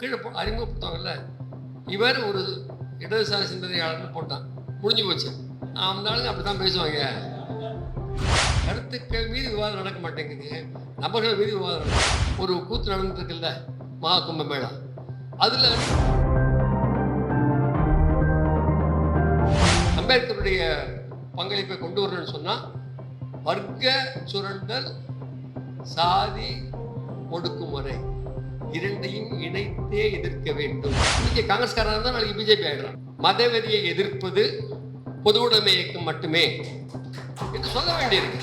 கீழே போ அறிமுகப்படுத்தாங்கல்ல இவர் ஒரு இடதுசாரி சிந்தனையாளர்னு போட்டான். முடிஞ்சு போச்சு. அந்த ஆளுங்க அப்படி தான் பேசுவாங்க. கருத்துக்கள் மீது விவாதம் நடக்க மாட்டேங்குது. நபர்கள் மீது விவாதம் நடக்கும் ஒரு கூத்து நடந்துருக்குல்ல மகா கும்ப மேளா. அதில் அம்பேத்கருடைய பங்களிப்பை கொண்டு வரணும்னு சொன்னால் வர்க்க சுரண்டல் சாதி ஒடுக்குமுறை. இரண்டையும் இணைத்தே எதிர்க்க வேண்டும். இன்னைக்கு காங்கிரஸ்காரன் தான் நாளைக்கு பிஜேபி ஆயிடுறான் மதவெறியை எதிர்ப்பது பொது உடைமை இயக்கம் மட்டுமே என்று சொல்ல வேண்டியிருக்கு.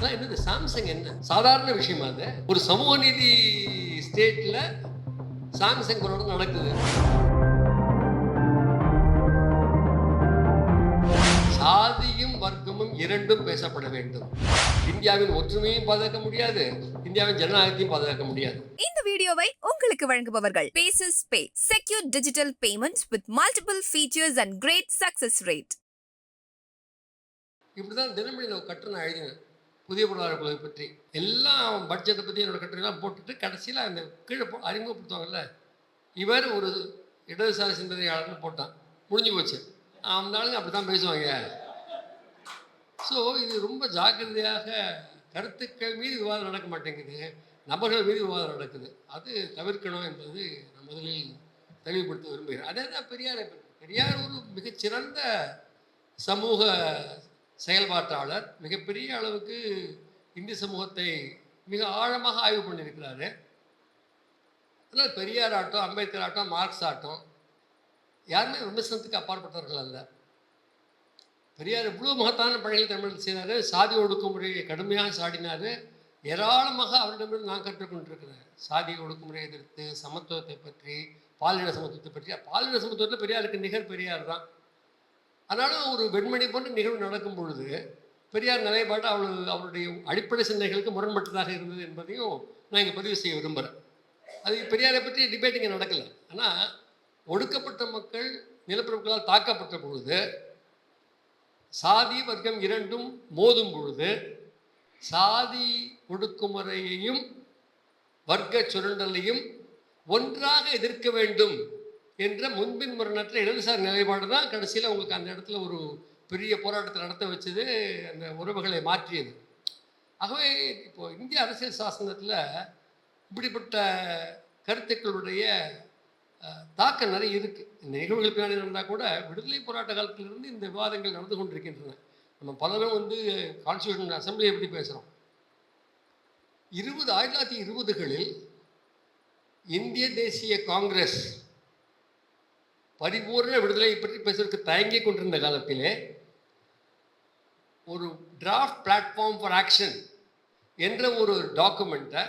என்னது சாம்சங் என்ன? சாதாரண விஷயமா அது? ஒரு சமூக நீதி ஸ்டேட்ல சாம்சங் கொரோனா நடக்குது. சாதியும் வர்க்கமும் இரண்டும் பேசப்பட வேண்டும். இந்தியாவின் ஒற்றுமையும் பாதுகாக்க முடியாது. இந்தியாவின் ஜனநாயகத்தையும் பாதுகாக்க முடியாது. இந்த வீடியோவை உங்களுக்கு வழங்குபவர்கள் paces pay secure digital payments with multiple features and great success rate இப்படிதான் தினமணி நான் கட்டுரை நான் எழுதினேன். புதிய பொருளாதார கொள்கை பற்றி. எல்லாம் பட்ஜெட்டை பற்றி என்னோட கட்டுரைலாம் போட்டுட்டு கடைசியில் அந்த கீழே போ அறிமுகப்படுத்துவாங்கல்ல? இவர் ஒரு இடதுசாரி சிந்தனையாளர்னு போட்டான். முடிஞ்சு போச்சு. அந்த ஆளுங்க அப்படி தான் பேசுவாங்க. ஸோ இது ரொம்ப ஜாக்கிரதையாக கருத்துக்கள் மீது விவாதம் நடக்க மாட்டேங்குது. நபர்கள் மீது விவாதம் நடக்குது. அது தவிர்க்கணும் என்பது நான் முதலில் தெளிவுபடுத்த விரும்புகிறேன். அதே தான் பெரியார் பெரியார் ஒரு மிகச்சிறந்த சமூக செயல்பாட்டாளர். மிகப்பெரிய அளவுக்கு இந்திய சமூகத்தை மிக ஆழமாக ஆய்வு பண்ணியிருக்கிறாரு. அதனால் பெரியார் ஆட்டம் அம்பேத்கர் ஆட்டம் மார்க்ஸ் ஆட்டம் யாருமே விமர்சனத்துக்கு அப்பாற்பட்டவர்கள் அல்ல. பெரியார் இவ்வளோ மகத்தான பணிகளை தமிழில் செய்தார். சாதி ஒடுக்குமுறையை கடுமையாக சாடினார். ஏராளமாக அவரிடமிருந்து நான் கற்றுக்கொண்டிருக்கிறேன். சாதி ஒடுக்குமுறையை எதிர்த்து சமத்துவத்தை பற்றி பாலின சமத்துவத்தை பற்றி. பாலின சமத்துவத்தில் பெரியாருக்கு நிகர் பெரியார் தான். அதனால் ஒரு வெண்மணி போன்ற நிகழ்வு நடக்கும் பொழுது பெரியார் நிலைப்பாடு அவளு அவருடைய அடிப்படை சிந்தனைகளுக்கு முரண்பட்டதாக இருந்தது என்பதையும் நான் இங்கே பதிவு செய்ய விரும்புகிறேன் அது பெரியாரை பற்றி டிபேட் இங்கே நடக்கலை. ஆனால் ஒடுக்கப்பட்ட மக்கள் நிலப்பரப்புகளால் தாக்கப்பட்ட பொழுது சாதி வர்க்கம் இரண்டும் மோதும் பொழுது சாதி ஒடுக்குமுறையையும் வர்க்க சுரண்டலையும் ஒன்றாக எதிர்க்க வேண்டும் என்ற முன்பின் முரணற்ற இடதுசாரி நிலைப்பாடு தான் கடைசியில் உங்களுக்கு அந்த இடத்துல ஒரு பெரிய போராட்டத்தை நடத்த வச்சது அந்த உறவுகளை மாற்றியது. ஆகவே இப்போ இந்திய அரசியல் சாசனத்தில் இப்படிப்பட்ட கருத்துக்களுடைய தாக்கம் நிறைய இருக்குது இந்த நிகழ்வுகள் பின்னாடி நடந்தால் கூட விடுதலை போராட்ட காலத்திலிருந்து இந்த விவாதங்கள் நடந்து கொண்டிருக்கின்றன. நம்ம பலரும் வந்து கான்ஸ்டியூஷன் அசம்பிளியை பற்றி பேசுகிறோம் இருபது ஆயிரத்தி தொள்ளாயிரத்தி இருபதுகளில் இந்திய தேசிய காங்கிரஸ் பரிபூர்ண விடுதலை பற்றி பேசுவதற்கு தயங்கிக் கொண்டிருந்த காலத்திலே ஒரு டிராஃப்ட் பிளாட்ஃபார்ம் ஃபார் ஆக்ஷன் என்ற ஒரு டாக்குமெண்ட்டை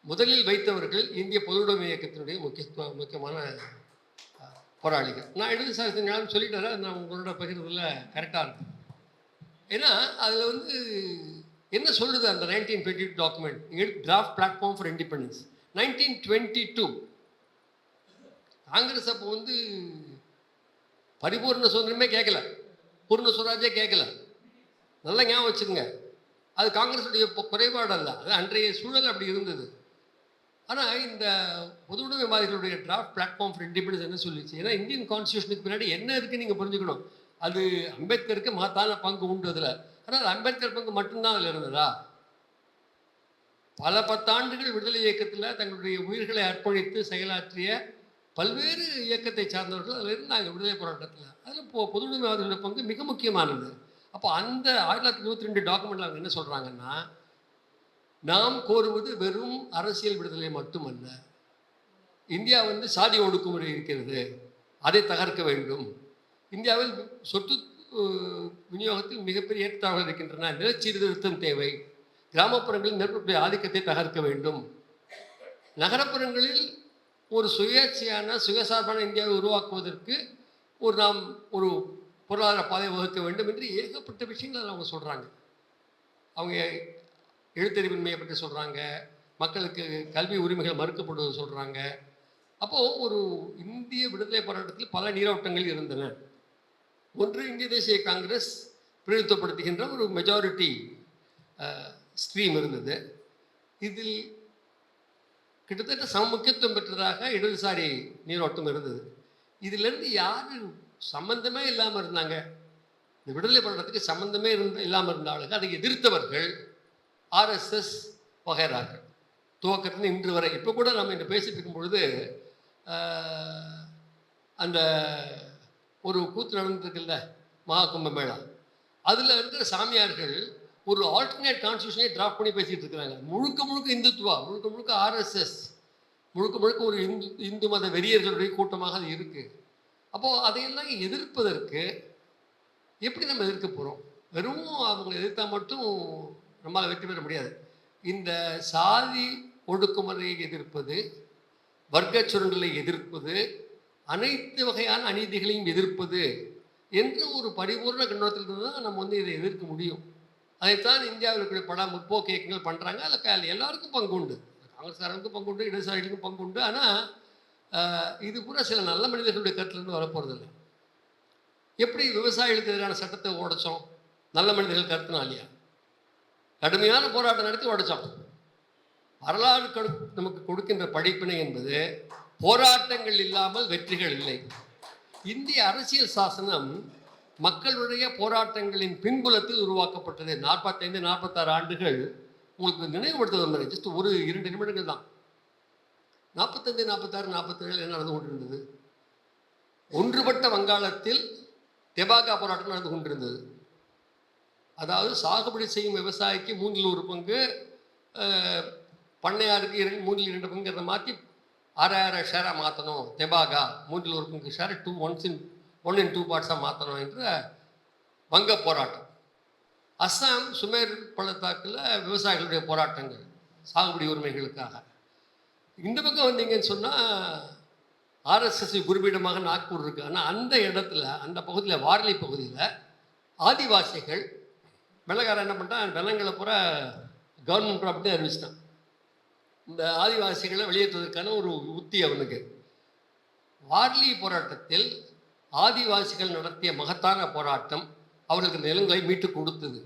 முதலில் வைத்தவர்கள் இந்திய பொதுவுடைமை இயக்கத்தினுடைய முக்கியத்துவ முக்கியமான போராளிகள். நான் இடதுசாரி ஞானம் சொல்லிட்டேன். நான் உங்களோட பகிர்றதுல கரெக்டாக இருக்கும். ஏன்னா அதில் வந்து என்ன சொல்லுது அந்த nineteen twenty two document draft platform for independence nineteen twenty two Congress அப்போ வந்து பரிபூர்ண சுதந்திரமே கேட்கல. பூர்ண சுவராஜே கேட்கல. நல்லா ஞாபகம் வச்சுக்கோங்க. அது காங்கிரஸுடைய குறைபாடு அல்ல அது அன்றைய சூழல் அப்படி இருந்தது. ஆனால் இந்த பொதுவுடைமைவாதிகளுடைய டிராஃப்ட் பிளாட்ஃபார்ம் ஃபார் இண்டிபெண்டன்ஸ் என்ன சொல்லிச்சு? ஏன்னா இந்தியன் கான்ஸ்டியூஷனுக்கு பின்னாடி என்ன இருக்குன்னு நீங்கள் புரிஞ்சுக்கணும். அது அம்பேத்கருக்கு மகத்தான பங்கு உண்டு அதில் ஆனால் அது அம்பேத்கர் பங்கு மட்டும்தான் அதில் இருந்ததா? பல பத்தாண்டுகள் விடுதலை இயக்கத்தில் தங்களுடைய உயிர்களை அர்ப்பணித்து செயலாற்றிய பல்வேறு இயக்கத்தை சார்ந்தவர்கள் அதில் இருந்தாங்க விடுதலை போராட்டத்தில். அதில் இப்போ பொதுவுடைமைவாதிகளோட பங்கு மிக முக்கியமானது. அப்போ அந்த ஆயிரத்தி தொள்ளாயிரத்தி இருபத்தி ரெண்டு டாக்குமெண்ட்டில் அவங்க என்ன சொல்கிறாங்கன்னா நாம் கோருவது வெறும் அரசியல் விடுதலை மட்டுமல்ல. இந்தியா வந்து சாதி ஒடுக்குமுறை இருக்கிறது. அதை தகர்க்க வேண்டும். இந்தியாவில் சொத்து விநியோகத்தில் மிகப்பெரிய ஏற்றத்தாழ்வுகள் இருக்கின்றன. நிலச்சீர்திருத்தம் தேவை. கிராமப்புறங்களில் மேற்கொள்ள ஆதிக்கத்தை தகர்க்க வேண்டும். நகரப்புறங்களில் ஒரு சுயேட்சையான சுயசார்பான இந்தியாவை உருவாக்குவதற்கு ஒரு நாம் ஒரு பொருளாதார பாதை வகுக்க வேண்டும் என்று ஏகப்பட்ட விஷயங்களை அவங்க சொல்கிறாங்க அவங்க எழுத்தறிவின்மையை பற்றி சொல்கிறாங்க மக்களுக்கு கல்வி உரிமைகள் மறுக்கப்படுவது சொல்கிறாங்க அப்போது ஒரு இந்திய விடுதலை போராட்டத்தில் பல நீரோட்டங்கள் இருந்தன. ஒன்று இந்திய தேசிய காங்கிரஸ் பிரதிநிதித்துவப்படுத்துகின்ற ஒரு மெஜாரிட்டி ஸ்ட்ரீம் இருந்தது. இதில் கிட்டத்தட்ட சமமுக்கியத்துவம் பெற்றதாக இடதுசாரி நீரோட்டம் இருந்தது. இதிலிருந்து யார் சம்பந்தமே இல்லாமல் இருந்தாங்க. இந்த விடுதலை போராட்டத்துக்கு சம்பந்தமே இருந்த இல்லாமல் இருந்தாலும் அதை எதிர்த்தவர்கள். ஆர்எஸ்எஸ் வகைராக்கள் துவக்கத்தில் இன்று வரை. இப்போ கூட நம்ம இங்கே பேசிட்டு இருக்கும் பொழுது அந்த ஒரு கூத்து நடந்துருக்குல்ல மகா கும்பமேளா அதில் இருக்கிற சாமியார்கள் ஒரு ஆல்டர்னேட் கான்ஸ்டியூஷனே டிராஃப்ட் பண்ணி பேசிகிட்டு இருக்கிறாங்க. முழுக்க முழுக்க இந்துத்துவா முழுக்க முழுக்க ஆர்எஸ்எஸ் முழுக்க முழுக்க ஒரு இந்து இந்து மத வெறியர்களுடைய கூட்டமாக அது இருக்குது அப்போது அதையெல்லாம் எதிர்ப்பதற்கு எப்படி நம்ம எதிர்க்க போகிறோம் வெறும் அவங்க எதிர்த்தா மட்டும் நம்மளால் வெற்றி பெற முடியாது. இந்த சாதி ஒடுக்குமுறையை எதிர்ப்பது வர்க்க சுரண்டலை எதிர்ப்பது அனைத்து வகையான அநீதிகளையும் எதிர்ப்பது என்ற ஒரு பரிபூர்ண கண்ணோட்டத்தில் தான் நம்ம வந்து இதை எதிர்க்க முடியும். அதைத்தான் இந்தியாவில் இருக்கிற பல முற்போக்கு இயக்கங்கள் பண்ணுறாங்க அதில் எல்லாருக்கும் பங்கு உண்டு. காங்கிரஸ்காரங்களுக்கும் பங்கு உண்டு இடதுசாரிகளுக்கும் பங்கு உண்டு. ஆனால் இது பூரா சில நல்ல மனிதர்களுடைய கருத்துலேருந்து வரப்போகிறதில்லை எப்படி விவசாயிகளுக்கு எதிரான சட்டத்தை உடைச்சோம்? நல்ல மனிதர்கள் கருத்துனா இல்லையா? கடுமையான போராட்டம் நடத்தி உடைச்சோம் வரலாறு நமக்கு கொடுக்கின்ற படிப்பினை என்பது போராட்டங்கள் இல்லாமல் வெற்றிகள் இல்லை. இந்திய அரசியல் சாசனம் மக்களுடைய போராட்டங்களின் பின்புலத்தில் உருவாக்கப்பட்டது. நாற்பத்தைந்து நாற்பத்தாறு ஆண்டுகள் உங்களுக்கு நினைவுபடுத்த மாதிரி ஜஸ்ட் ஒரு இரண்டு நிமிடங்கள் தான். நாற்பத்தஞ்சு நாற்பத்தாறு நாற்பத்தேழு என்ன நடந்து கொண்டிருந்தது? ஒன்றுபட்ட வங்காளத்தில் தெபாகா போராட்டம் நடந்து கொண்டிருந்தது. அதாவது சாகுபடி செய்யும் விவசாயிக்கு மூன்றில் ஒரு பங்கு பண்ணையாருக்கு இரண்டு மூன்றில் இரண்டு பங்குங்கிறத மாற்றி ஆறாயிரம் ஷேராக மாற்றணும் தெபாகா மூன்றில் ஒரு பங்கு share two ones in one in two பார்ட்ஸாக மாற்றணும் என்ற வங்க போராட்டம். அஸ்ஸாம் சுமேர் பள்ளத்தாக்கில் விவசாயிகளுடைய போராட்டங்கள் சாகுபடி உரிமைகளுக்காக. இந்த பக்கம் வந்தீங்கன்னு சொன்னால் ஆர்எஸ்எஸ் குருபீடமாக நாக்பூர் இருக்குது ஆனால் அந்த இடத்துல அந்த பகுதியில் வாரலி பகுதியில் ஆதிவாசிகள் வெள்ளக்காரன் என்ன பண்ணிட்டான்? வெள்ளங்களை பூரா கவர்மெண்ட் ப்ராப்பர்ட்டி அறிவிச்சிட்டான். இந்த ஆதிவாசிகளை வெளியேற்றுவதற்கான ஒரு உத்தி அவனுக்கு. வார்லி போராட்டத்தில் ஆதிவாசிகள் நடத்திய மகத்தான போராட்டம் அவர்களுக்கு நிலங்களை மீட்டு கொடுத்தது.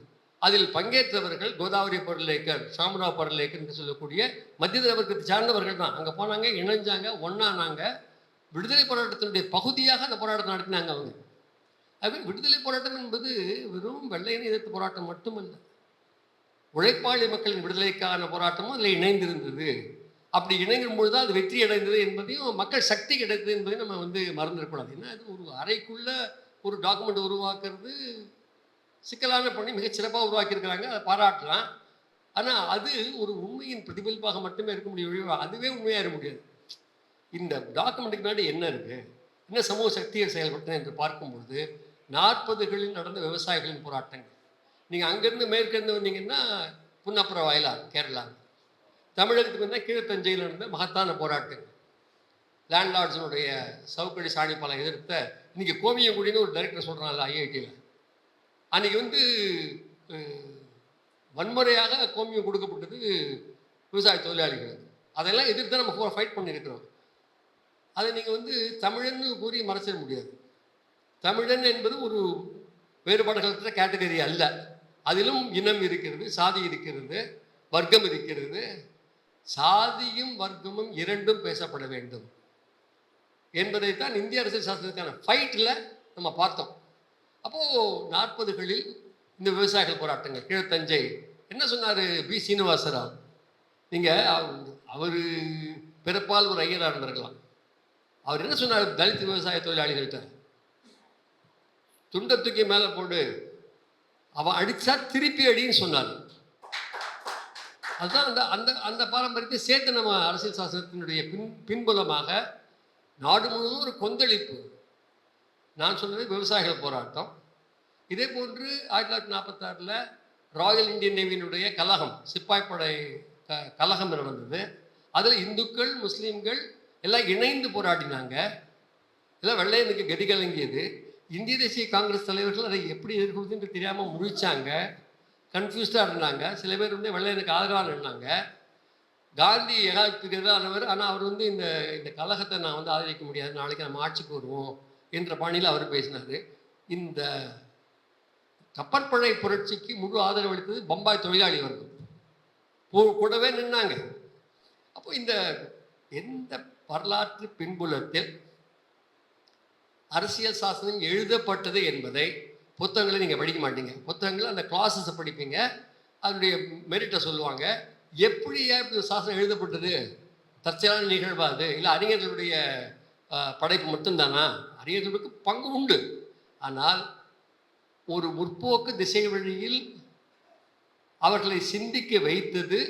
அதில் பங்கேற்றவர்கள் கோதாவரி பொருளேக்கர் சாமரா பொருளேக்கர் என்று சொல்லக்கூடிய மத்திய வர்க்கத்தை சார்ந்தவர்கள் தான். அங்கே போனாங்க இணைஞ்சாங்க ஒன்றானாங்க விடுதலை போராட்டத்தினுடைய பகுதியாக அந்த போராட்டத்தை நடத்தினாங்க அவங்க. அதுமாதிரி விடுதலை போராட்டம் என்பது வெறும் வெள்ளையனை எதிர்த்து போராட்டம் மட்டுமல்ல. உழைப்பாளி மக்களின் விடுதலைக்கான போராட்டமும் அதில் இணைந்திருந்தது. அப்படி இணைக்கும் பொழுது அது வெற்றி அடைந்தது என்பதையும் மக்கள் சக்தி கிடைத்தது என்பதையும் நம்ம வந்து மறந்துடக்கூடாது ஏன்னா அது ஒரு அறைக்குள்ள ஒரு டாக்குமெண்ட் உருவாக்குறது சிக்கலான பண்ணி மிகச் சிறப்பாக உருவாக்கியிருக்கிறாங்க. அதை பாராட்டலாம். ஆனால் அது ஒரு உண்மையின் பிரதிபலிப்பாக மட்டுமே இருக்க முடியும். அதுவே உண்மையாக இருக்க முடியாது. இந்த டாக்குமெண்ட்டுக்கு முன்னாடி என்ன இருக்குது என்ன சமூக சக்தியை செயல்பட்டன என்று பார்க்கும்பொழுது நாற்பதுகளில் நடந்த விவசாயிகளின் போராட்டங்கள். நீங்கள் அங்கேருந்து மேற்கிருந்து வந்தீங்கன்னா புன்னப்புற வயலார் கேரளா. தமிழகத்துக்கு வந்தால் கீழத்தஞ்சையில் நடந்த மகத்தான போராட்டங்கள். லேண்ட்லார்ட்ஸினுடைய சவுக்கடி சாணிப்பாலம் எதிர்த்த இன்னைக்கு கோவியங்குடின்னு ஒரு டைரக்டர் சொல்கிறாங்கல்ல ஐஐடியில் அன்றைக்கி வந்து வன்முறையாக கோமியம் கொடுக்கப்பட்டது விவசாய தொழிலாளிகளுக்கு அதெல்லாம் எதிர்த்து நம்ம ஃபைட் பண்ணியிருக்கிறோம். அதை நீங்கள் வந்து தமிழன்னு கூறி மறைச்சிட முடியாது. தமிழன் என்பது ஒரு வேறுபாடுகளற்ற கேட்டகரி அல்ல. அதிலும் இனம் இருக்கிறது சாதி இருக்கிறது வர்க்கம் இருக்கிறது. சாதியும் வர்க்கமும் இரண்டும் பேசப்பட வேண்டும் என்பதைத்தான் இந்திய அரசியல் சாஸ்திரத்துக்கான ஃபைட்டில் நம்ம பார்த்தோம். அப்போது நாற்பதுகளில் இந்த விவசாயிகள் போராட்டங்கள் கீழத்தஞ்சை என்ன சொன்னார் பி. சீனிவாசராவ்? நீங்கள் அவர் பிறப்பால் ஒரு ஐயராக இருந்திருக்கலாம். அவர் என்ன சொன்னார்? தலித் விவசாய தொழிலாளிகள்கிட்ட துண்டை தூக்கி மேலே போடு. அவன் அடித்தா திருப்பி அடின்னு சொன்னார். அதுதான் அந்த அந்த அந்த பாரம்பரியத்தை சேர்த்து நம்ம அரசியல் சாசனத்தினுடைய பின் பின்புலமாக நாடு முழுவதும் ஒரு கொந்தளிப்பு. நான் சொன்னது விவசாயிகள் போராட்டம். இதே போன்று ஆயிரத்தி தொள்ளாயிரத்தி நாற்பத்தாறில் ராயல் இந்தியன் நேவியினுடைய கலகம் சிப்பாய்ப்படை க கலகம் நடந்தது. அதில் இந்துக்கள் முஸ்லீம்கள் எல்லாம் இணைந்து போராடினாங்க. எல்லாம் வெள்ளையனுக்கு கதி கலங்கியது இந்திய தேசிய காங்கிரஸ் தலைவர்கள் அதை எப்படி எதிர்கொள்ளுதுன்னு தெரியாமல் முழிச்சாங்க கன்ஃபியூஸ்டாக இருந்தாங்க. சில பேர் வந்து வெள்ளையனுக்கு ஆதரவாக நின்னாங்க காந்தி ஏகாதிபத்துக்கு எதிரானவர். ஆனால் அவர் வந்து இந்த இந்த கலகத்தை நான் வந்து ஆதரிக்க முடியாது. நாளைக்கு நம்ம ஆட்சிக்கு வருவோம் என்ற பாணியில் அவர் பேசினார். இந்த கப்பற்படை புரட்சிக்கு முழு ஆதரவு அளித்தது பம்பாய் தொழிலாளி வர்க்கம். கூடவே நின்னாங்க. அப்போ இந்த எந்த வரலாற்று பின்புலத்தில் அரசியல் சாசனம் எழுதப்பட்டது என்பதை புத்தகங்களை நீங்கள் படிக்க மாட்டீங்க. புத்தகங்கள் அந்த கிளாஸஸை படிப்பீங்க. அதனுடைய மெரிட்டை சொல்லுவாங்க. எப்படி இந்த சாசனம் எழுதப்பட்டது? தற்செயலான நிகழ்வா அது? இல்லை அறிஞர்களுடைய படைப்பு மட்டும்தானா? அறிஞர்களுக்கு பங்கு உண்டு. ஆனால் ஒரு முற்போக்கு திசை வழியில் அவர்களை சிந்திக்க வைத்தது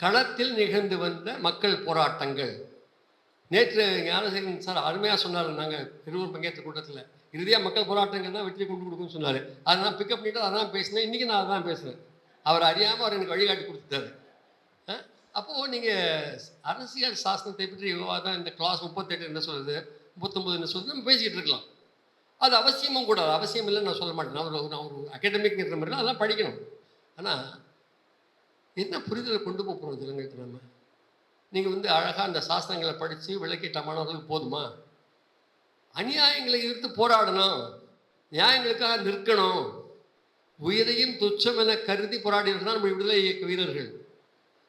களத்தில் நிகழ்ந்து வந்த மக்கள் போராட்டங்கள். நேற்று ஞானசேகரன் சார் அருமையாக சொன்னார். நாங்கள் இருவர் பங்கேற்ற கூட்டத்தில் இறுதியாக மக்கள் போராட்டங்கள் தான் வெற்றி கொண்டு கொடுக்கும்னு சொன்னார். அதை நான் பிக்கப் பண்ணிட்டு அதான் பேசினேன். இன்றைக்கி நான் அதான் பேசுகிறேன் அவர் அறியாமல் அவர் எனக்கு வழிகாட்டி கொடுத்துட்டாரு. அப்போது நீங்கள் அரசியல் சாசனத்தை பற்றி விவாதம் இந்த கிளாஸ் முப்பத்தெட்டு என்ன சொல்கிறது முப்பத்தொம்பது என்ன சொல்கிறது நம்ம பேசிக்கிட்டு இருக்கலாம். அது அவசியமும் கூட அது அவசியம் இல்லைன்னு நான் சொல்ல மாட்டேன். நான் ஒரு நான் ஒரு அகாடமிக்ங்கிற மாதிரி அதெல்லாம் படிக்கணும். ஆனால் என்ன புரிதலை கொண்டு போக போகிறது இலங்கைக்கு நம்ம? நீங்கள் வந்து அழகாக அந்த சாஸ்திரங்களை படித்து விளக்கிட்ட மாணவர்களுக்கு போதுமா? அநியாயங்களை எதிர்த்து போராடணும். நியாயங்களுக்காக நிற்கணும். உயிரையும் துச்சம் என கருதி போராடினது தான் நம்ம விடுதலை இயக்க வீரர்கள்.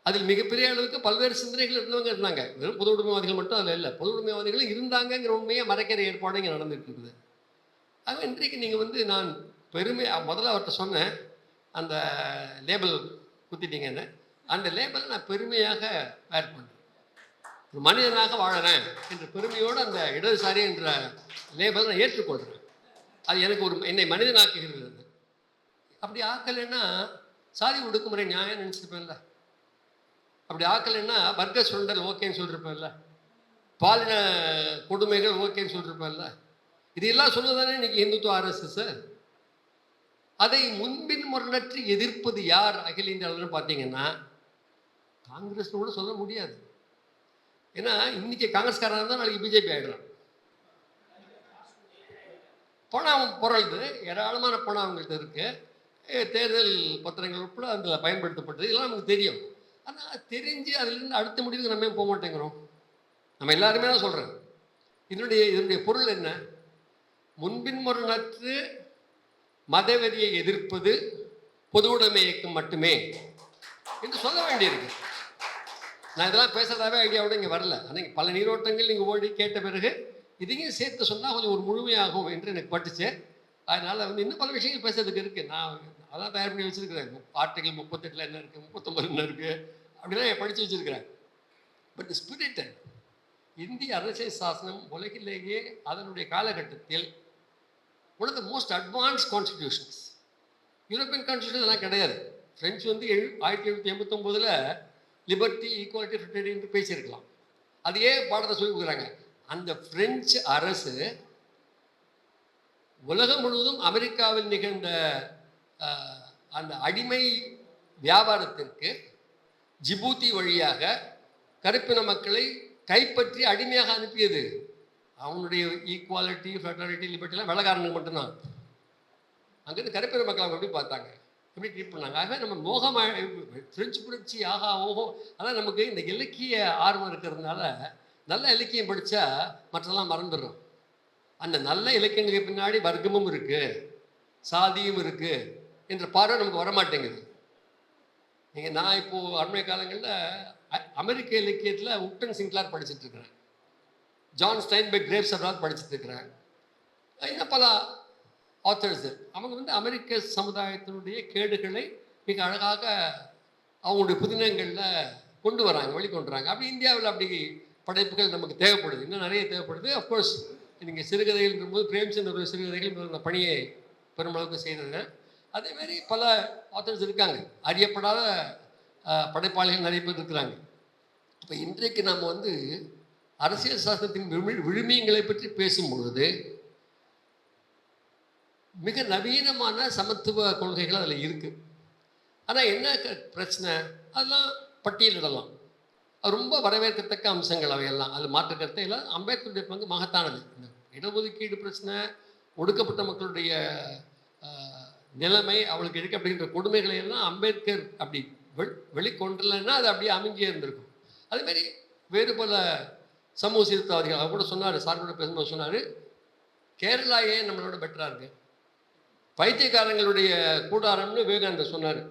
அதில் மிகப்பெரிய அளவுக்கு பல்வேறு சிந்தனைகள் இருந்தவங்க இருந்தாங்க. வெறும் பொது உடைமைவாதிகள் மட்டும் அதில் இல்லை. பொது உடைமைவாதிகளும் இருந்தாங்கங்கிற உண்மையை மறைக்கிற ஏற்பாடு இங்கே நடந்துட்டு இருக்குது. ஆக இன்றைக்கு நீங்கள் வந்து நான் பெருமை முதல்ல அவர்கிட்ட சொன்னேன். அந்த லேபிள் குத்திட்டீங்கன்னு. அந்த லேபிளை நான் பெருமையாக வேர் பண்ணுறேன் ஒரு மனிதனாக வாழறேன் என்ற பெருமையோடு அந்த இடதுசாரி என்ற லேபர் நான் ஏற்றுக்கொள்கிறேன் அது எனக்கு ஒரு என்னை மனிதனாக்குகிறது. அப்படி ஆக்கலைன்னா சாதி ஒடுக்குமுறை நியாயம் நினச்சிருப்பேன்ல. அப்படி ஆக்கலைன்னா வர்க்க சுரண்டல் ஓகேன்னு சொல்லியிருப்பேன்ல பாலின கொடுமைகள் ஓகேன்னு சொல்லியிருப்பேன்ல இதெல்லாம் சொல்லுதானே இன்னைக்கு இந்துத்துவ ஆர்எஸ்எஸ் அதை முன்பின் முரணற்று எதிர்ப்பது யார்? அகில இந்திய பார்த்தீங்கன்னா காங்கிரஸ் கூட சொல்ல முடியாது. ஏன்னா இன்னைக்கு காங்கிரஸ்காரனாக இருந்தால் நாளைக்கு பிஜேபி ஆயிடுறான் பணம் புரளுது ஏராளமான பணம் அவங்கள்ட்ட இருக்கு. தேர்தல் பத்திரங்கள் உட்பட அதில் பயன்படுத்தப்பட்டது இதெல்லாம் நமக்கு தெரியும். ஆனால் தெரிஞ்சு அதுலேருந்து அடுத்த முடிவுக்கு நம்ம போக மாட்டேங்கிறோம்? நம்ம எல்லாருமே தான் சொல்கிறேன் இதனுடைய இதனுடைய பொருள் என்ன? முன்பின் முரணற்று மதவெறியை எதிர்ப்பது பொது உடைமை இயக்கம் மட்டுமே என்று சொல்ல வேண்டியிருக்கு. நான் இதெல்லாம் பேசுறதாவே ஐடியாவோட இங்கே வரல. ஆனால் பல நீரோட்டங்கள் நீங்கள் ஓடி கேட்ட பிறகு இதையும் சேர்த்து சொன்னால் கொஞ்சம் ஒரு முழுமையாகும் என்று எனக்கு பட்டுச்சு. அதனால் வந்து இன்னும் பல விஷயங்கள் பேசுறதுக்கு இருக்குது நான் அதான் தயார் பண்ணி வச்சுருக்கிறேன். ஆர்டிகல் முப்பத்தெட்டில் என்ன இருக்குது முப்பத்தொம்பது என்ன இருக்குது அப்படிலாம் படித்து வச்சுருக்கிறேன். பட் ஸ்பிரிட் இந்திய அரசியல் சாசனம் உலகிலேயே அதனுடைய காலகட்டத்தில் one of the most advance constitutions European constitution எல்லாம் கிடையாது. ஃப்ரெஞ்சு வந்து எழு ஆயிரத்தி எழுநூற்றி எண்பத்தொம்போதில் லிபர்ட்டி ஈக்குவாலிட்டி ஃப்ரெட்டரி என்று பேசியிருக்கலாம். அதையே பாடத்தை சொல்லி கொடுக்குறாங்க. அந்த பிரெஞ்சு அரசு உலகம் முழுவதும் அமெரிக்காவில் நிகழ்ந்த அந்த அடிமை வியாபாரத்திற்கு ஜிபூத்தி வழியாக கருப்பின மக்களை கைப்பற்றி அடிமையாக அனுப்பியது. அவங்களுடைய ஈக்குவாலிட்டி ஃபெட்டரிட்டி லிபர்ட்டிலாம் வெள்ளக்காரனுக்கு மட்டும்தான். அங்கேருந்து கருப்பின மக்கள் அவங்க எப்படி பார்த்தாங்க? கம்மி ட்ரீட் பண்ணாங்க. ஆகவே நம்ம மோகமாக ஃப்ரெஞ்சு புரட்சி ஆகா ஓஹோ அதான் நமக்கு இந்த இலக்கிய ஆர்வம் இருக்கிறதுனால நல்ல இலக்கியம் படித்தா மற்றெல்லாம் மறந்துடுறோம். அந்த நல்ல இலக்கியங்களுக்கு பின்னாடி வர்க்கமும் இருக்குது சாதியும் இருக்குது என்ற பார்வை நமக்கு வரமாட்டேங்குது. நீங்கள் நான் இப்போது அண்மை காலங்களில் அமெரிக்க இலக்கியத்தில் உப்டன் சிங்க்லார் படிச்சுட்டு இருக்கிறேன். ஜான் ஸ்டைன்பெக் கிரேப்ஸ் அப்ராத் படிச்சுட்டு இருக்கிறேன். இன்னும் பல ஆத்தர்ஸ் அவங்க வந்து அமெரிக்க சமுதாயத்தினுடைய கேடுகளை மிக அழகாக அவங்களுடைய புதினங்களில் கொண்டு வராங்க வெளிக்கொண்டு வராங்க அப்படி இந்தியாவில் அப்படி படைப்புகள் நமக்கு தேவைப்படுது. இன்னும் நிறைய தேவைப்படுது. அஃப்கோர்ஸ் நீங்கள் சிறுகதைகள் போது பிரேம்சந்தருடைய சிறுகதைகள் இந்த பணியை பெருமளவுக்கு செய்தது அதேமாரி பல ஆத்தர்ஸ் இருக்காங்க. அறியப்படாத படைப்பாளிகள் நிறைய பேர் இருக்கிறாங்க. இப்போ இன்றைக்கு நம்ம வந்து அரசியல் சாஸ்திரத்தின் விழுமியங்களை பற்றி பேசும்பொழுது மிக நவீனமான சமத்துவ கொள்கைகள் அதில் இருக்குது ஆனால் என்ன க- பிரச்சனை? அதெல்லாம் பட்டியலிடலாம் ரொம்ப வரவேற்கத்தக்க அம்சங்கள் அவையெல்லாம். அது மாற்று கருத்தை எல்லாம் அம்பேத்கருடைய பங்கு மகத்தானது. இந்த இடஒதுக்கீடு பிரச்சனை ஒடுக்கப்பட்ட மக்களுடைய நிலைமை அவளுக்கு இருக்கு அப்படின்ற கொடுமைகளை எல்லாம் அம்பேத்கர் அப்படி வெ- வெளிக்கொண்டலைன்னா அது அப்படியே அமைஞ்சே இருந்திருக்கும். அதுமாரி வேறு பல சமூக சீர்திருத்தவாதிகள் அவர் கூட சொன்னார் சார் கூட பேசும்போது சொன்னார் கேரளாயே நம்மளோட பெட்டராக இருக்குது பைத்தியக்காரங்களுடைய கூடாரம்னு விவேகானந்தர் சொன்னார்.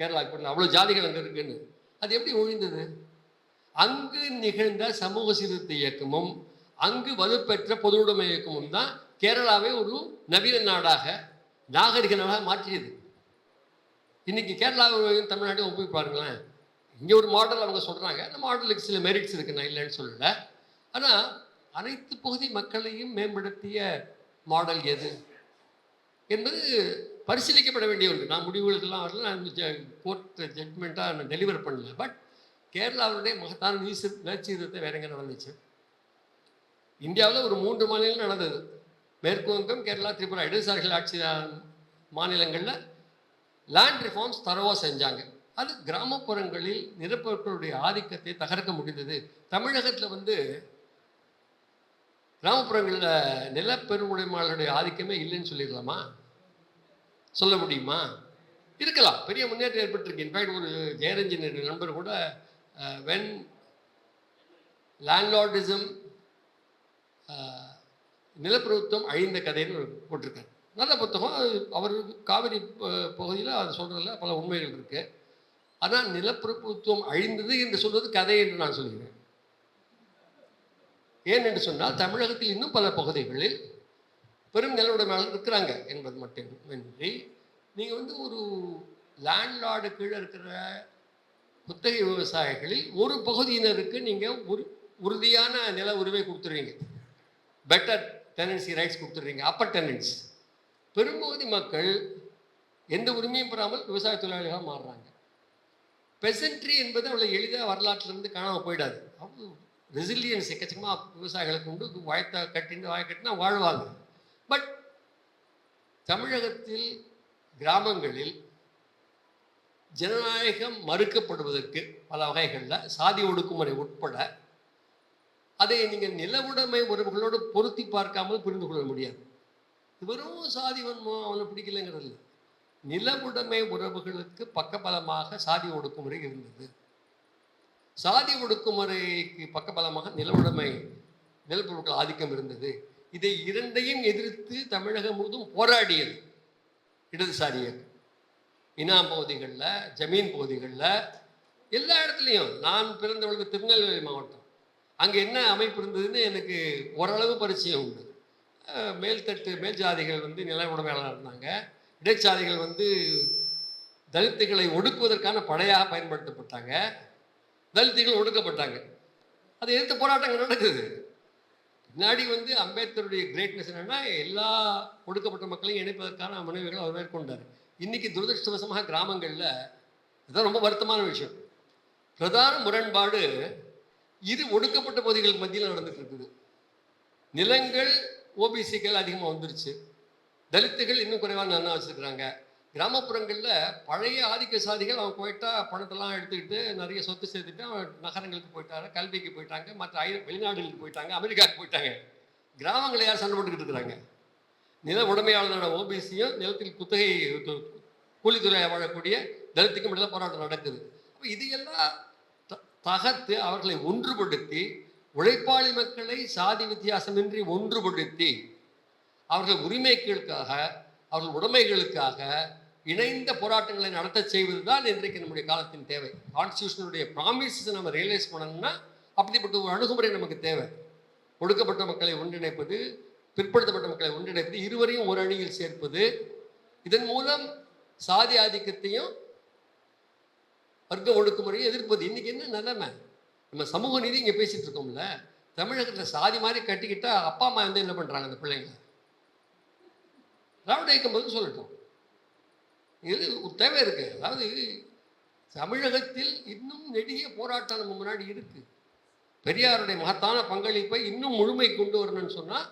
கேரளாவுக்கு அவ்வளோ ஜாதிகள் அங்கே இருக்குன்னு. அது எப்படி ஒழிந்தது? அங்கு நிகழ்ந்த சமூக சீர்திருத்த இயக்கமும் அங்கு வலுப்பெற்ற பொதுவுடைமை இயக்கமும் தான் கேரளாவை ஒரு நவீன நாடாக நாகரிக நாடாக மாற்றியது. இன்னைக்கு கேரளாவையும் தமிழ்நாட்டையும் ஒப்பி பாருங்களேன். இங்கே ஒரு மாடல் அவங்க சொல்கிறாங்க அந்த மாடலுக்கு சில மெரிட்ஸ் இருக்கு. நான் இல்லைன்னு சொல்லலை. ஆனால் அனைத்து பகுதி மக்களையும் மேம்படுத்திய மாடல் எது? என்பது பரிசீலிக்கப்பட வேண்டிய ஒன்று. நான் முடிவுகளுக்கெல்லாம் வரல. நான் கோர்ட் ஜட்மெண்ட்டாக நான் டெலிவர் பண்ணல. பட் கேரளாவுடைய மகத்தான நீச நேர்ச்சீரத்தை வேற எங்கே நடந்துச்சு. இந்தியாவில் ஒரு மூன்று மாநிலம் நடந்தது. மேற்கு வங்கம் கேரளா திரிபுரா இடதுசாரிகள் ஆட்சி மாநிலங்களில் லேண்ட் ரிஃபார்ம்ஸ் தரவாக செஞ்சாங்க. அது கிராமப்புறங்களில் நிலப்பரப்புகளுடைய ஆதிக்கத்தை தகர்க்க முடிந்தது. தமிழகத்தில் வந்து கிராமப்புறங்களில் நிலப்பெருமுடைமாளருடைய ஆதிக்கமே இல்லைன்னு சொல்லிடலாமா? சொல்ல முடியுமா? இருக்கலாம். பெரிய முன்னேற்றம் ஏற்பட்டிருக்கு. இன்ஃபேக்ட் ஒரு ஜெயரஞ்சன் நண்பர் கூட வென் லேண்ட்லார்டிசம் நிலப்பிரபுத்துவம் அழிந்த கதைன்னு ஒரு போட்டிருக்காரு. நல்ல புத்தகம். அவர் காவிரி ப- பகுதியில் அது சொல்கிறதுல பல உண்மைகள் இருக்குது ஆனால் நிலப்பிரபுத்துவம் அழிந்தது என்று சொல்வது கதை என்று நான் சொல்கிறேன். ஏன் என்று சொன்னால் தமிழகத்தில் இன்னும் பல பகுதிகளில் பெரும் நிலவுடைமையாளர் இருக்கிறாங்க என்பது மட்டுமின்றி நீங்கள் வந்து ஒரு லேண்ட்லார்டு கீழே இருக்கிற குத்தகை விவசாயிகளில் ஒரு பகுதியினருக்கு நீங்கள் ஒரு உறுதியான நில உரிமை கொடுத்துருவீங்க பெட்டர் டெனன்சி ரைட்ஸ் கொடுத்துட்றீங்க அப்பர் டெனன்ஸ் பெரும்பகுதி மக்கள் எந்த உரிமையும் பெறாமல் விவசாய தொழிலாளிகளாக மாறுறாங்க. பெசன்ட்ரி என்பது அவ்வளோ எளிதாக வரலாற்றிலிருந்து காணாமல் போயிடாது. அவ்வளோ ரெசிலியன்ஸ் எக்கச்சக்கமாக விவசாயிகளுக்கு உண்டு. வாய்த்த கட்டின்னு வாய் கட்டினா வாழ்வாங்க. பட் தமிழகத்தில் கிராமங்களில் ஜனநாயகம் மறுக்கப்படுவதற்கு பல வகைகளில் சாதி ஒடுக்குமுறை உட்பட அதை நீங்கள் நிலவுடைமை உறவுகளோடு பொருத்தி பார்க்காமல் புரிந்து கொள்ள முடியாது. இது வெறும் சாதி வன்மோ அவனை பிடிக்கலைங்கிறது இல்லை. நிலவுடைமை உறவுகளுக்கு பக்கபலமாக சாதி ஒடுக்குமுறை இருந்தது. சாதி ஒடுக்குமுறைக்கு பக்கபலமாக நிலவுடைமை நிலப்பொருட்கள் ஆதிக்கம் இருந்தது. இதை இரண்டையும் எதிர்த்து தமிழகம் முழுதும் போராடியது. இடதுசாரி இயக்கம். இனாம் பகுதிகளில் ஜமீன் பகுதிகளில் எல்லா இடத்துலையும். நான் பிறந்தவளுக்கு திருநெல்வேலி மாவட்டம். அங்கே என்ன அமைப்பு இருந்ததுன்னு எனக்கு ஓரளவு பரிச்சயம் உண்டு. மேல்தட்டு மேல் ஜாதிகள் வந்து நில உடைமையாளர் இருந்தாங்க. இடைச்சாதிகள் வந்து தலித்துகளை ஒடுக்குவதற்கான படையாக பயன்படுத்தப்பட்டாங்க. தலித்துகள் ஒடுக்கப்பட்டாங்க. அது எதிர்த்து போராட்டங்கள் நடக்குது. பின்னாடி வந்து அம்பேத்கருடைய கிரேட்னஸ் என்னென்னா எல்லா ஒடுக்கப்பட்ட மக்களையும் இணைப்பதற்கான முனைவுகளை அவர் மேற்கொண்டார். இன்றைக்கி துரதிருஷ்டவசமாக கிராமங்களில் இதுதான் ரொம்ப வருத்தமான விஷயம். பிரதான முரண்பாடு இது ஒடுக்கப்பட்ட பகுதிகளுக்கு மத்தியில் நடந்துட்டு இருக்குது. நிலங்கள் ஓபிசிக்கள் அதிகமாக வந்துருச்சு. தலித்துகள் இன்னும் குறைவாக நல்லா வச்சுருக்குறாங்க. கிராமப்புறங்களில் பழைய ஆதிக்க சாதிகள் அவன் போயிட்டா பணத்தெல்லாம் எடுத்துக்கிட்டு நிறைய சொத்து சேர்த்துட்டு அவன் நகரங்களுக்கு போயிட்டாங்க கல்விக்கு போயிட்டாங்க மற்ற ஐ வெளிநாடுகளுக்கு போயிட்டாங்க அமெரிக்காவுக்கு போயிட்டாங்க. கிராமங்களை யார் சண்டை போட்டுக்கிட்டு இருக்கிறாங்க? நில உடைமையாளரோட ஓபிசியும் நிலத்தில் குத்தகை கூலித்துறையாக வாழக்கூடிய தலித்துக்கும் இடையில போராட்டம் நடக்குது. அப்போ இதையெல்லாம் த- தகர்த்து அவர்களை ஒன்றுபடுத்தி உழைப்பாளி மக்களை சாதி வித்தியாசமின்றி ஒன்றுபடுத்தி அவர்கள் உரிமைகளுக்காக அவர்கள் உடைமைகளுக்காக இணைந்த போராட்டங்களை நடத்த செய்வது தான் இன்றைக்கு நம்முடைய காலத்தின் தேவை. கான்ஸ்டியூஷனுடைய ப்ராமிஸ் நம்ம ரியலைஸ் பண்ணணும்னா அப்படிப்பட்ட ஒரு அணுகுமுறை நமக்கு தேவை. ஒடுக்கப்பட்ட மக்களை ஒன்றிணைப்பது பிற்படுத்தப்பட்ட மக்களை ஒன்றிணைப்பது இருவரையும் ஒரு அணியில் சேர்ப்பது. இதன் மூலம் சாதி ஆதிக்கத்தையும் வர்க்க ஒடுக்குமுறையும் எதிர்ப்பது. இன்னைக்கு என்ன நிலைமை? நம்ம சமூக நீதி இங்கே பேசிட்டு இருக்கோம்ல. தமிழகத்தில் சாதி மாதிரி கட்டிக்கிட்டால் அப்பா அம்மா வந்து என்ன பண்ணுறாங்க அந்த பிள்ளைங்க திராவிட இயக்கம் போது சொல்லட்டும். இது தேவை இருக்கு. அதாவது தமிழகத்தில் இன்னும் நெடிய போராட்டம் நம்ம முன்னாடி இருக்கு. பெரியாருடைய மகத்தான பங்களிப்பை இன்னும் முழுமை கொண்டு வரணும்னு சொன்னால்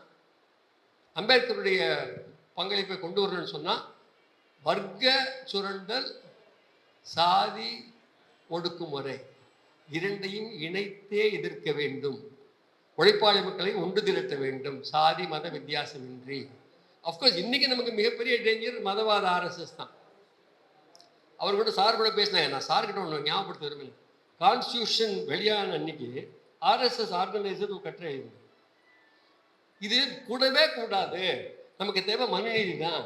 அம்பேத்கருடைய பங்களிப்பை கொண்டு வரணும்னு சொன்னால் வர்க்க சுரண்டல் சாதி ஒடுக்குமுறை இரண்டையும் இணைத்தே எதிர்க்க வேண்டும். உழைப்பாளி மக்களை ஒன்று திரட்ட வேண்டும். சாதி மத வித்தியாசமின்றி. அஃப்கோர்ஸ் இன்னைக்கு நமக்கு மிகப்பெரிய டேஞ்சர் மதவாத ஆர்எஸ்எஸ் தான். அவர் கூட சார் கூட பேசினேன். நான் சார்கிட்ட ஒன்று ஞாபகப்படுத்த விரும்பல. கான்ஸ்டியூஷன் வெளியான அன்னைக்கு ஆர்எஸ்எஸ் ஆர்கனைசர் ஒரு கட்டுரை எழுதினார். இது கூடவே கூடாது. நமக்கு தேவை மனுநீதி தான்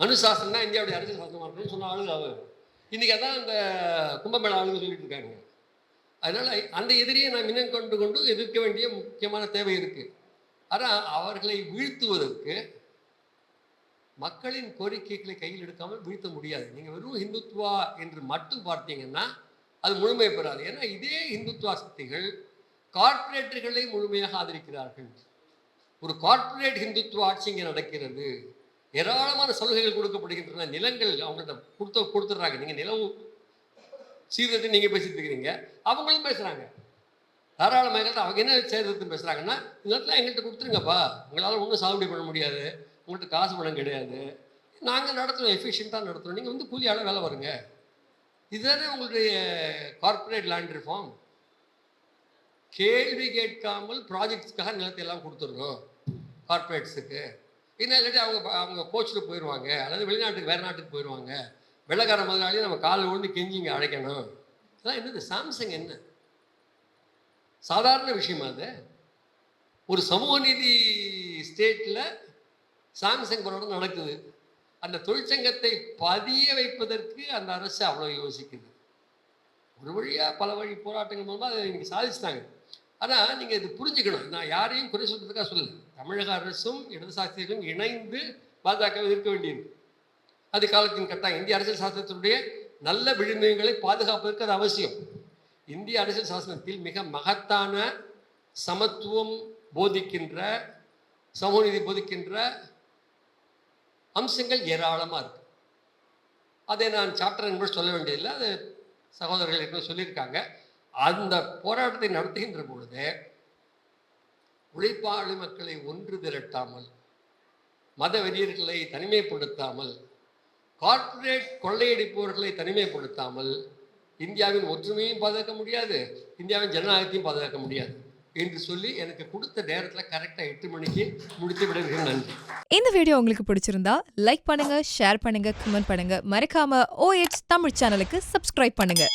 அனுசாசனம் தான் இந்தியாவுடைய அரசியல் சாசனம் இருக்கணும்னு சொன்ன ஆளுங்க அவர். இன்றைக்கி அதான் அந்த கும்பமேளா ஆளுங்க சொல்லிட்டு இருக்காங்க. அதனால் அந்த எதிரியை நாம் இன்னும் கொண்டு கொண்டு எதிர்க்க வேண்டிய முக்கியமான தேவை இருக்குது ஆனால் அவர்களை வீழ்த்துவதற்கு மக்களின் கோரிக்கைகளை கையில் எடுக்காமல் வீழ்த்த முடியாது. நீங்கள் வெறும் இந்துத்துவா என்று மட்டும் பார்த்தீங்கன்னா அது முழுமை பெறாது. ஏன்னா இதே இந்துத்துவா சக்திகள் கார்ப்பரேட்டுகளை முழுமையாக ஆதரிக்கிறார்கள். ஒரு கார்ப்பரேட் இந்துத்துவ ஆட்சி இங்கே நடக்கிறது. ஏராளமான சலுகைகள் கொடுக்கப்படுகின்றன. நிலங்கள் அவங்கள்ட்ட கொடுத்து கொடுத்துட்றாங்க. நீங்கள் நிலம் சீர்திருத்தம் நீங்கள் பேசிட்டு இருக்கிறீங்க அவங்களும் பேசுகிறாங்க தாராளமாக அவங்க என்ன சீர்திருத்தம் பேசுகிறாங்கன்னா இந்த இடத்துல எங்கள்கிட்ட கொடுத்துருங்கப்பா. உங்களால் ஒன்றும் சாகுபடி பண்ண முடியாது. உங்கள்கிட்ட காசு பணம் கிடையாது. நாங்கள் நடத்துகிறோம் எஃபிஷியண்ட்டாக நடத்துகிறோம் நீங்கள் வந்து கூலியால் வேலை வருங்க இதுதானே உங்களுடைய கார்ப்பரேட் லேண்ட் ரிஃபார்ம் கேள்வி கேட்காமல் ப்ராஜெக்ட்ஸ்க்காக நிலத்தை எல்லாம் கொடுத்துடணும் கார்ப்பரேட்ஸுக்கு என்ன இல்லாட்டி அவங்க அவங்க கோச்சில் போயிடுவாங்க அல்லது வெளிநாட்டுக்கு வேறு நாட்டுக்கு போயிடுவாங்க வெள்ளக்கார முதலாளி நம்ம காலை ஒன்று கெஞ்சி இங்கே அழைக்கணும் இதெல்லாம் என்னது? சாம்சங் என்ன? சாதாரண விஷயமா அது? ஒரு சமூக நீதி ஸ்டேட்டில் சாம்சங் போராட்டம் நடக்குது. அந்த தொழிற்சங்கத்தை பதிய வைப்பதற்கு அந்த அரசு அவ்வளோ யோசிக்குது. ஒரு வழியாக பல வழி போராட்டங்கள் மூலமாக அதை இன்றைக்கி சாதிச்சிட்டாங்க. ஆனால் நீங்கள் இது புரிஞ்சுக்கணும். நான் யாரையும் குறை சொல்கிறதுக்காக சொல்லல. தமிழக அரசும் இடதுசாஸ்திரிகளும் இணைந்து பாஜகவை இருக்க வேண்டியது அது காலத்தின் கட்டாயம். இந்திய அரசியல் சாஸ்திரத்தினுடைய நல்ல விழுமியங்களை பாதுகாப்பதற்கு அது அவசியம். இந்திய அரசியல் சாசனத்தில் மிக மகத்தான சமத்துவம் போதிக்கின்ற சமூக நீதி போதிக்கின்ற அம்சங்கள் ஏராளமாக இருக்கு. அதை நான் சாப்டர் என்பது சொல்ல வேண்டியதில்லை. அது சகோதரர்கள் ஏற்கனவே சொல்லியிருக்காங்க. அந்த போராட்டத்தை நடத்துகின்ற பொழுது உழைப்பாளி மக்களை ஒன்று திரட்டாமல் மத வெறியர்களை தனிமைப்படுத்தாமல் கார்ப்பரேட் கொள்ளையடிப்பவர்களை தனிமைப்படுத்தாமல் இந்தியாவின் ஒற்றுமையும் பாதுகாக்க முடியாது இந்தியாவின் ஜனநாயகத்தையும் பாதுகாக்க முடியாது. என்று சொல்லி எனக்கு கொடுத்த நேரத்தில் கரெக்டாக எட்டு மணிக்கு முடித்து விடுகிறேன். நன்றி. இந்த வீடியோ உங்களுக்கு பிடிச்சிருந்தா லைக் பண்ணுங்க ஷேர் பண்ணுங்க கமெண்ட் பண்ணுங்க. மறக்காம ஓஎச் தமிழ் சேனலுக்கு சப்ஸ்கிரைப் பண்ணுங்க.